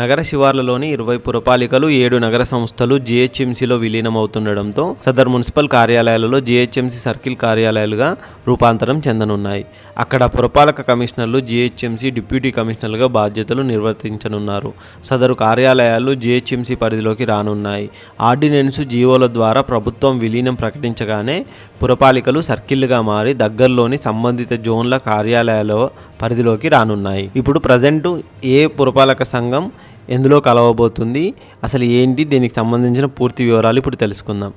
నగర శివార్లలోని ఇరవై పురపాలికలు ఏడు నగర సంస్థలు జీహెచ్ఎంసీలో విలీనమవుతుండడంతో సదర్ మున్సిపల్ కార్యాలయాలలో జీహెచ్ఎంసీ సర్కిల్ కార్యాలయాలుగా రూపాంతరం చెందనున్నాయి. అక్కడ పురపాలక కమిషనర్లు జీహెచ్ఎంసీ డిప్యూటీ కమిషనర్లుగా బాధ్యతలు నిర్వర్తించనున్నారు. సదరు కార్యాలయాలు జీహెచ్ఎంసీ పరిధిలోకి రానున్నాయి. ఆర్డినెన్స్ జీవోల ద్వారా ప్రభుత్వం విలీనం ప్రకటించగానే పురపాలికలు సర్కిల్లుగా మారి దగ్గరలోని సంబంధిత జోన్ల కార్యాలయాల పరిధిలోకి రానున్నాయి. ఇప్పుడు ప్రజెంట్ ఏ పురపాలక సంఘం ఎందులో కలవబోతుంది అసలు ఏంటి దీనికి సంబంధించిన పూర్తి వివరాలు ఇప్పుడు తెలుసుకుందాం.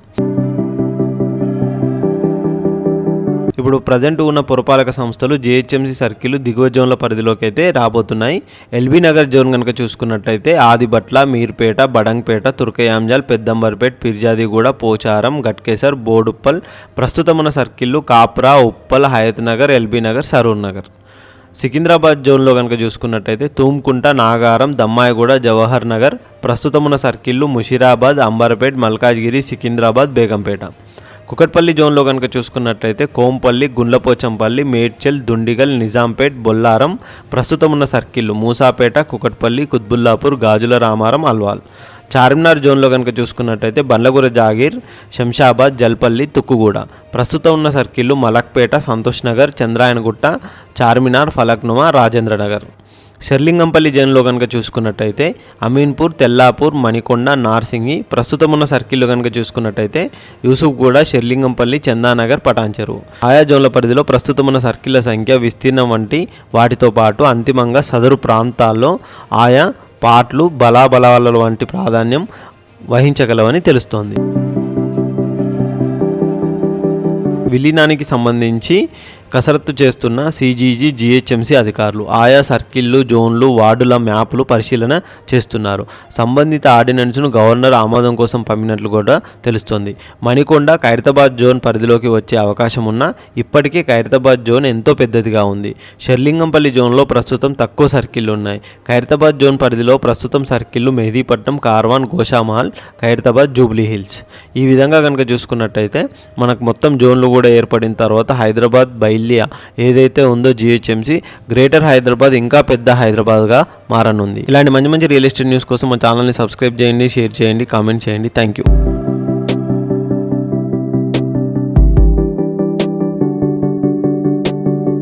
ఇప్పుడు ప్రజెంట్ ఉన్న పురపాలక సంస్థలు జేహెచ్ఎంసీ సర్కిల్ దిగువ జోన్ల పరిధిలోకి అయితే రాబోతున్నాయి. ఎల్బీ నగర్ జోన్ కనుక చూసుకున్నట్లయితే ఆదిబట్ల మీర్పేట బడంగ్పేట తుర్కయాంజాల్ పెద్దంబర్పేట్ పిర్జాదిగూడ పోచారం గట్కేసర్ బోడుప్పల్ ప్రస్తుతం ఉన్న సర్కిళ్ళు కాప్రా ఉప్పల్ హయత్ నగర్ ఎల్బీ నగర్ సరూర్ నగర్. సికింద్రాబాద్ జోన్లో కనుక చూసుకున్నట్టయితే తూమ్కుంట నాగారం దమ్మాయిగూడ జవహర్ నగర్ ప్రస్తుతం ఉన్న సర్కిళ్ళు ముషిరాబాద్ అంబర్పేట్ మల్కాజ్గిరి సికింద్రాబాద్ బేగంపేట. కుకట్పల్లి జోన్లో కనుక చూసుకున్నట్లయితే కోంపల్లి గుండ్లపోచంపల్లి మేడ్చల్ దుండిగల్ నిజాంపేట్ బొల్లారం ప్రస్తుతం ఉన్న సర్కిళ్ళు మూసాపేట కుకట్పల్లి కుత్బుల్లాపూర్ గాజుల రామారం అల్వాల్. చార్మినార్ జోన్లో కనుక చూసుకున్నట్టయితే బండ్లగూర జాగీర్ శంషాబాద్ జల్పల్లి తుక్కుగూడ. ప్రస్తుతం ఉన్న సర్కిళ్ళు మలక్పేట సంతోష్ నగర్ చంద్రాయనగుట్ట చార్మినార్ ఫలక్నుమా రాజేంద్ర నగర్ షెర్లింగంపల్లి జైన్లో కనుక చూసుకున్నట్టయితే అమీన్పూర్ తెల్లాపూర్ మణికొండ నార్సింగి ప్రస్తుతం ఉన్న సర్కిల్లో కనుక చూసుకున్నట్టయితే యూసుఫ్ కూడా షెర్లింగంపల్లి చందానగర్ పటాన్చెరు. ఆయా జోన్ల పరిధిలో ప్రస్తుతం ఉన్న సర్కిళ్ళ సంఖ్య విస్తీర్ణం వంటి వాటితో పాటు అంతిమంగా సదరు ప్రాంతాల్లో ఆయా పాట్లు బలాబలాల వంటి ప్రాధాన్యం వహించగలవని తెలుస్తోంది. విలీనానికి సంబంధించి కసరత్తు చేస్తున్న సిజీజీ జీహెచ్ఎంసీ అధికారులు ఆయా సర్కిళ్ళు జోన్లు వార్డుల మ్యాప్లు పరిశీలన చేస్తున్నారు. సంబంధిత ఆర్డినెన్స్ను గవర్నర్ ఆమోదం కోసం పంపినట్లు కూడా తెలుస్తోంది. మణికొండ ఖైరతాబాద్ జోన్ పరిధిలోకి వచ్చే అవకాశం ఉన్నా ఇప్పటికే ఖైరతాబాద్ జోన్ ఎంతో పెద్దదిగా ఉంది. షెర్లింగంపల్లి జోన్లో ప్రస్తుతం తక్కువ సర్కిళ్ళు ఉన్నాయి ఖైరతాబాద్ జోన్ పరిధిలో ప్రస్తుతం సర్కిళ్ళు మెహదీపట్నం కార్వాన్ గోషామహల్ ఖైరతాబాద్ జూబ్లీ హిల్స్. ఈ విధంగా కనుక చూసుకున్నట్టయితే మనకు మొత్తం జోన్లు కూడా ఏర్పడిన తర్వాత హైదరాబాద్ బైలియా ఏదైతే ఉందో జిహెచ్ఎంసీ గ్రేటర్ హైదరాబాద్ ఇంకా పెద్ద హైదరాబాద్గా మారనుంది. ఇలాంటి మంచి మంచి రియల్ ఎస్టేట్ న్యూస్ కోసం మా ఛానల్ని సబ్స్క్రైబ్ చేయండి షేర్ చేయండి కామెంట్ చేయండి. Thank you